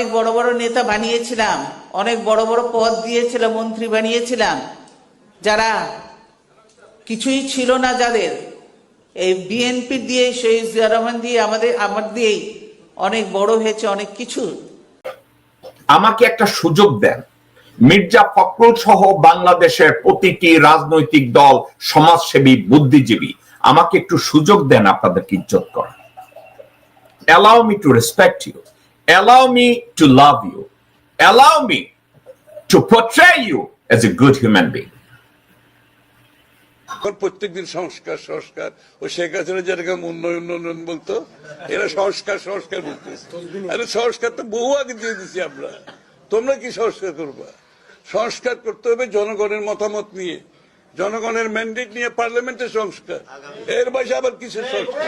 অনেক বড় বড় নেতা বানিয়েছিলাম, অনেক বড় বড় পদ দিয়েছিলাম মন্ত্রী বানিয়েছিলাম। যারা কিছুই ছিল না যাদের, এই বিএনপি দিয়ে, শহীদ জিয়া রহমান দিয়ে, আমাদের, আমার দিয়েই অনেক বড় হয়েছে অনেক কিছু। আমাকে একটা সুযোগ দেন। মির্জা ফখরুল সহ বাংলাদেশের প্রতিটি রাজনৈতিক দল সমাজসেবী, বুদ্ধিজীবী, আমাকে একটু সুযোগ দেন আপনাদেরকে ইজ্জত করার। Allow me to respect you allow me to love you. Allow me to portray you as a good human being. এখন প্রত্যেকদিন সংস্কার সংস্কার। ও শেখ হাসিনা যেরকম উন্নয়ন উন্নয়ন বলতো, এরা সংস্কার সংস্কার বলতেছে। আরে সংস্কার তো বহু আগে দিয়ে দিছি আমরা। তোমরা কি সংস্কার করবা? সংস্কার করতে হবে জনগণের মতামত নিয়ে। জনগণের ম্যান্ডেট নিয়ে পার্লামেন্টের সংস্কার। এর বাইরে আবার কিসের সংস্কার?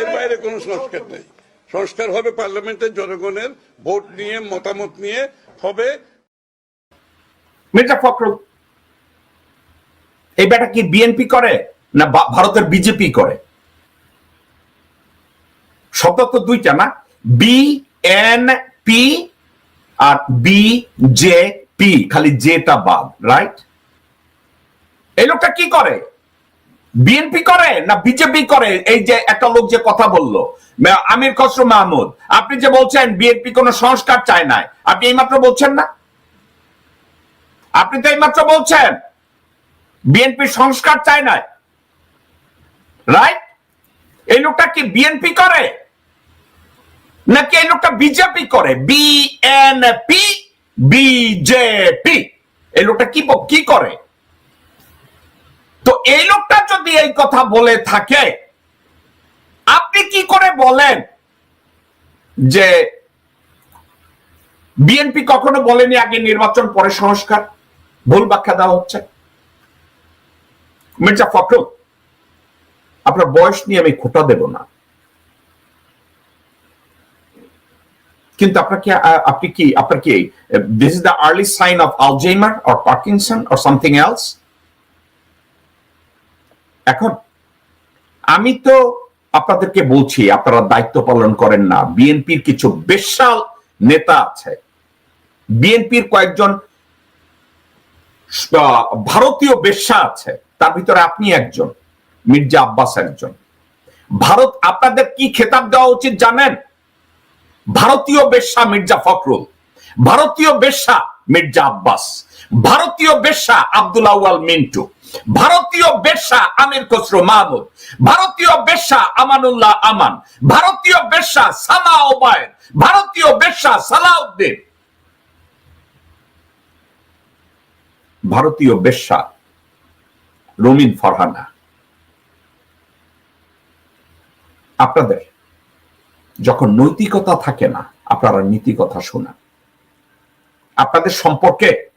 এর বাইরে কোনো সংস্কার নেই। সংস্কার হবে পার্লামেন্টের জনগণের ভোট নিয়ে, মতামত নিয়ে, হবে। মির্জা ফখরুল, এই বেটা কি বিএনপি করে না ভারতের বিজেপি করে? শব্দ তো দুইটা না? বি এন পি আর বি জে পি, খালি জেটা বাদ রাইট এই লোকটা কি করে? বিএনপি করে না বিজেপি করে? এই যে একটা লোক যে কথা বলল আমির খসরু মাহমুদ, আপনি যে বলছেন বিএনপি কোনো সংস্কার চায় না আপনি এইমাত্র বলছেন না? আপনি তো এইমাত্র বলছেন বিএনপি সংস্কার চায় না রাইট এই লোকটা কি বিএনপি করে? নাকি এই লোকটা বিজেপি করে? বিএনপি বিজেপি এই লোকটা কি কি করে? তো এই লোকটা যদি এই কথা বলে থাকে আপনি কি করে বলেন যে বিএনপি কখনো বলেনি আগে নির্বাচন, পরে সংস্কার? ভুল ব্যাখ্যা দেওয়া হচ্ছে। মির্জা ফখরুল, আপনার বয়স নিয়ে আমি খোটা দেব না। কিন্তু আপনার কি আপনি কি, আপনার কি this is the early sign of Alzheimer or Parkinson or something else এখন, আমি তো আপনাদেরকে বলছি, আপনারা দায়িত্ব পালন করেন না। বিএনপির কিছু বেশাল নেতা আছে। বিএনপির কয়েকজন ভারতীয় বেশ্যা আছে। তার ভিতরে আপনি একজন, মির্জা আব্বাস একজন। ভারত, আপনাদের কি খেতাব দেওয়া উচিত জানেন? ভারতীয় বেশ্যা মির্জা ফখরুল, ভারতীয় বেশ্যা মির্জা আব্বাস, ভারতীয় বেশ্যা আব্দুল আউয়াল মিন্টু। ভারতীয় বেশ্যা আমির খসরু মাহমুদ, ভারতীয় বেশ্যা আমানুল্লাহ আমান, ভারতীয় বেশ্যা সানা ওবায়দ, ভারতীয় বেশ্যা সালাউদ্দিন। ভারতীয় বেশ্যা রমিন ফরহানা। আপনাদের যখন নৈতিকতা থাকে না, আপনারা নীতি কথা শোনান। আপনাদের সম্পর্কে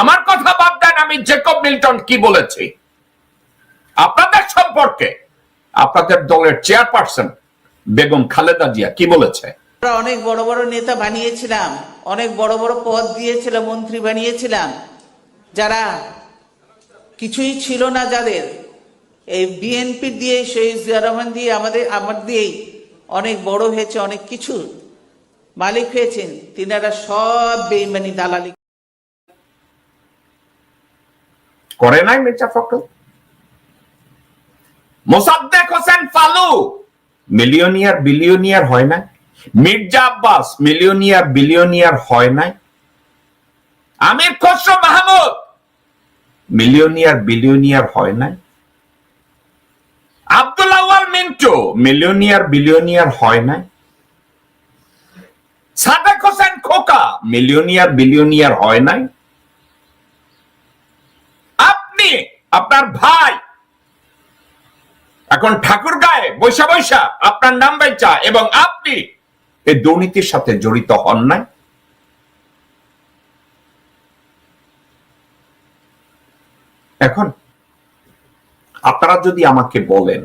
আমার কথা বাদ দেন আমি জেকব মিল্টন কি বলেছি? আপনাদের সম্পর্কে আপনাদের দলের চেয়ারপারসন বেগম খালেদা জিয়া কি বলেছে? আমরা অনেক বড় বড় নেতা বানিয়েছিলাম, অনেক বড় বড় পদ দিয়েছিলাম মন্ত্রী বানিয়েছিলাম। যারা কিছুই ছিল না যাদের, এই বিএনপি দিয়ে শহীদ জিয়া রহমান দিয়ে আমাদের, আমার দিয়েই অনেক বড় হয়েছে, অনেক কিছু। মালিক হয়েছেন, তিনারা সব বেইমানি দালালি করে নাই মির্জা ফখরুল? মোসাদ্দেক হোসেন ফালু, মিলিয়নিয়ার, বিলিয়নিয়ার হয় না মির্জা আব্বাস, মিলিয়নিয়ার, বিলিয়নিয়ার হয় নাই। আমির খসরু মাহমুদ, মিলিয়নিয়ার, বিলিয়নিয়ার হয় নাই। আব্দুল আওয়াল মিন্টু, মিলিয়নিয়ার, বিলিয়নিয়ার হয় নাই। সাদেক হোসেন খোকা, মিলিয়নিয়ার, বিলিয়নিয়ার হয় নাই আপনি আপনার ভাই। এখন ঠাকুর গায়ে বৈশা বৈশা, আপনার নাম বেচা এবং আপনি এই দুর্নীতির সাথে জড়িত হন নাই। এখন আপনারা যদি আমাকে বলেন,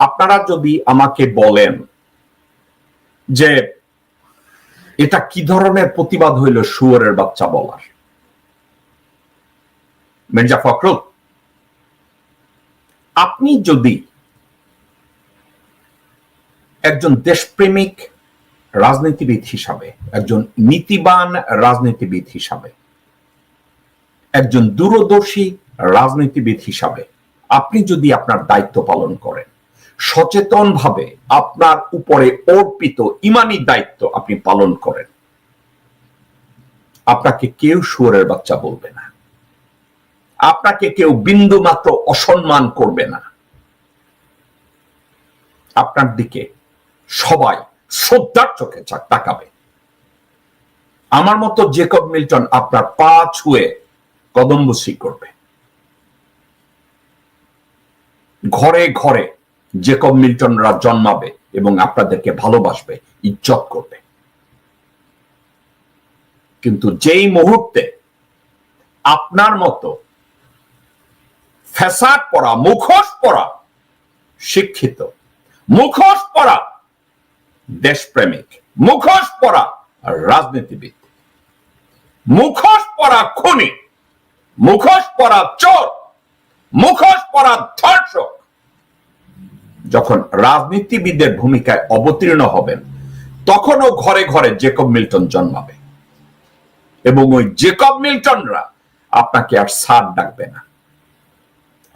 আপনারা যদি আমাকে বলেন যে এটা কি ধরনের প্রতিবাদ হইল শুয়োরের বাচ্চা বলার? মির্জা ফখরুল, আপনি যদি একজন দেশপ্রেমিক রাজনীতিবিদ হিসাবে, একজন নীতিবান রাজনীতিবিদ হিসাবে, একজন দূরদর্শী রাজনীতিবিদ হিসাবে আপনি যদি আপনার দায়িত্ব পালন করেন, সচেতনভাবে আপনার উপরে অর্পিত ইমানি দায়িত্ব আপনি পালন করেন, আপনাকে কেউ সুরের বাচ্চা বলবে না। আপনাকে কেউ বিন্দু মাত্র অসম্মান করবে না। আপনার দিকে সবাই শ্রদ্ধার চোখে তাকাবে। আমার মতো জেকব মিল্টন আপনার পা ছুঁয়ে কদম্বসি করবে। ঘরে ঘরে জেকব মিল্টনরা জন্মাবে এবং আপনাদেরকে ভালোবাসবে, ইজ্জত করবে। কিন্তু যেই মুহূর্তে আপনার মতো ফ্যাসাদ পড়া মুখোশ পড়া শিক্ষিত। মুখোশ পড়া দেশপ্রেমিক। মুখোশ পড়া রাজনীতিবিদ। মুখোশ পড়া খুনি। মুখোশ পড়া চোর। মুখোশ পড়া ধর্ষক। যখন রাজনীতিবিদের ভূমিকায় অবতীর্ণ হবেন, তখনও ঘরে ঘরে জেকব মিল্টন জন্মাবে। এবং ওই জেকব মিল্টনরা আপনাকে আর সার ডাকবে না।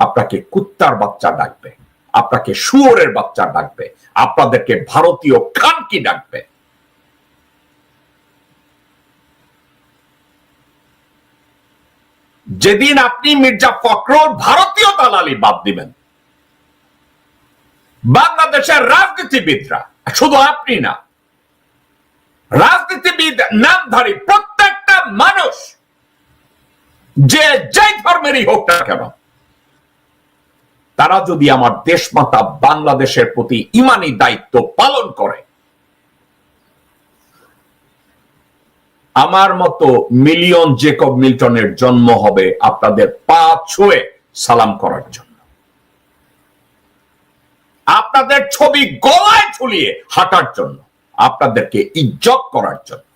আপনাকে কুত্তার বাচ্চা ডাকবে, আপনাকে শুয়োরের বাচ্চা ডাকবে, আপনাদেরকে ভারতীয় খানকি ডাকবে। যেদিন আপনি মির্জা ফখরুল ভারতীয় দালালি বাদ দিবেন, বাংলাদেশের রাজনীতিবিদরা, শুধু আপনি না, রাজনীতিবিদ, নামধারী প্রত্যেকটা মানুষ, যে যেই ধর্মেরই হোক না কেন তারা যদি আমার দেশমাতা বাংলাদেশের প্রতি ইমানি দায়িত্ব পালন করে, আমার মতো মিলিয়ন জেকব মিল্টনের জন্ম হবে আপনাদের পা ছুঁয়ে সালাম করার জন্য। আপনাদের ছবি গলায় ঝুলিয়ে হাঁটার জন্য, আপনাদেরকে ইজ্জত করার জন্য।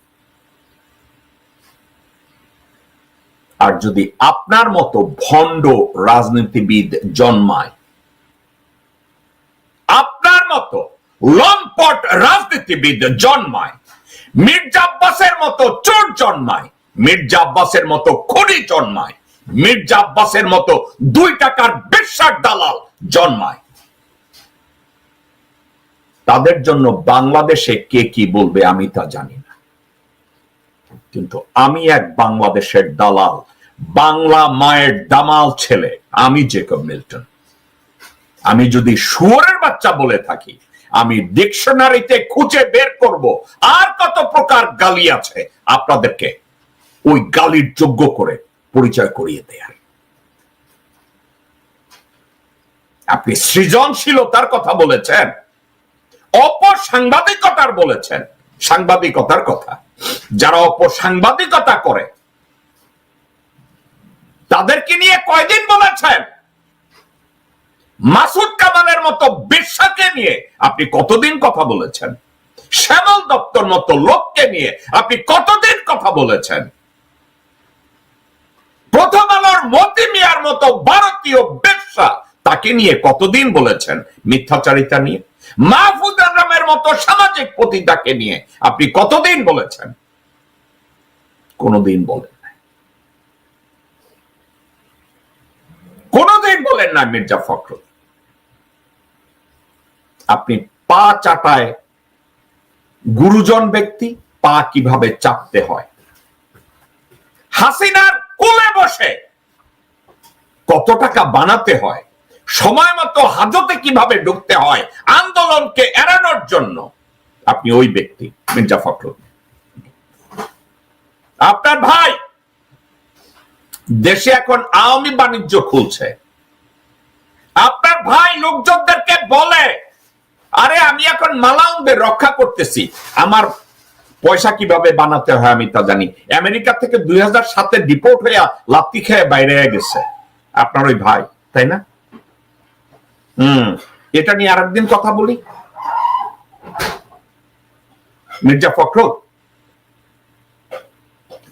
আর যদি আপনার মতো ভণ্ড রাজনীতিবিদ জন্মায়, আপনার মতো লম্পট রাজনীতিবিদ জন্মায়, মির্জা আব্বাসের মতো চোর জন্মায়, মির্জা আব্বাসের মতো খুনি জন্মায়, মির্জা আব্বাসের মতো দুই টাকার বেশ্যার দালাল জন্মায়। তাদের জন্য বাংলাদেশে কে কি বলবে আমি তা জানি কিন্তু আমি এক বাংলাদেশের দালাল, বাংলা মায়ের দামাল ছেলে, আমি জেকব মিল্টন। আমি যদি শুয়োরের বাচ্চা বলে থাকি, আমি ডিকশনারিতে খুঁজে বের করব, আর কত প্রকার গালি আছে, আপনাদেরকে ওই গালির যোগ্য করে পরিচয় করিয়ে দেয়ার আপনি সৃজনশীলতার কথা বলেছেন, অপসাংবাদিকতার বলেছেন, সাংবাদিকতার কথা। যারা অপসাংবাদিকতা করে, তাদেরকে নিয়ে কয়দিন বলেছেন? মাসুদ কামালের মতো বিশ্বাকে নিয়ে আপনি কতদিন কথা বলেছেন? শ্যামল দপ্তর মতো লোককে নিয়ে আপনি কতদিন কথা বলেছেন? প্রথম আলোর মতি মিয়ার মতো ভারতীয় ব্যবসা তাকে নিয়ে কতদিন বলেছেন? মিথ্যাচারিতা নিয়ে? মাহফুজ আলমের মতো সামাজিক পতিতাকে নিয়ে আপনি কতদিন বলেছেন? কোনদিন বলেন নাই। কোনদিন বলেন না মির্জা ফখরুল। আপনি পা চাটায় গুরুজন ব্যক্তি, পা কীভাবে চাপতে হয়? হাসিনার কোলে বসে কত টাকা বানাতে হয়? সময় মতো হাজতে কীভাবে ঢুকতে হয়? আন্দোলনকে এড়ানোর জন্য আপনি ওই ব্যক্তি, মির্জা ফখরুল। আপনার ভাই, দেশে এখন আওয়ামী বাণিজ্য খুলছে। আপনার ভাই লোকজনদেরকে বলে, আরে, আমি এখন মালাউনদের রক্ষা করতেছি। আমার পয়সা কীভাবে বানাতে হয় আমি তা জানি। আমেরিকা থেকে দুই হাজার সাতে ডিপোর্ট হয়ে লাত্তি খেয়ে বাইরে গেছে। আপনার ওই ভাই, তাই না? হম, এটা নিয়ে আরেকদিন কথা বলি। মির্জা ফখরুল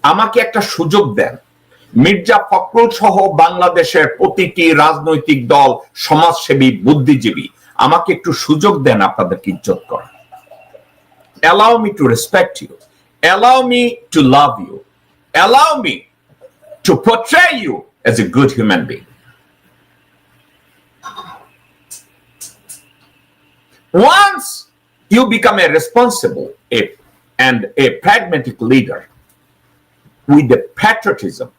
আমাকে একটা সুযোগ দেন মির্জা ফখরুল সহ বাংলাদেশের প্রতিটি রাজনৈতিক দল সমাজসেবী বুদ্ধিজীবী আমাকে একটু সুযোগ দেন আপনাদেরকে ইজ্জত করার allow me to respect you, allow me to love you, allow me to portray you as a good human being. Once you become a responsible a, and a pragmatic leader with the patriotism,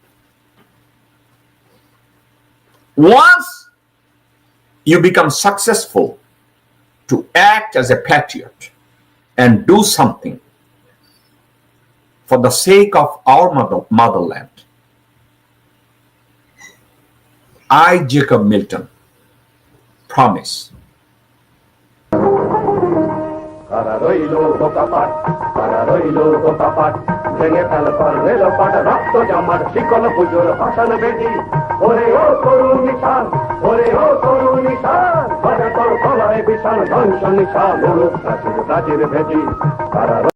once you become successful to act as a patriot and do something for the sake of our mother, motherland. I, Jacob Milton, promise কারা রইল বোকাপাট তারা রইল বোকাপাট ভেঙে fail পর rail পাট রক্ত জামার শিকল পুজোর ভাষণ বেদি ওরে ও তরু নিশান, ওরে ও তরু নিশান তোর বিশাল ধ্বংস নিশান প্রাচীর প্রাচীর ভেদি কারা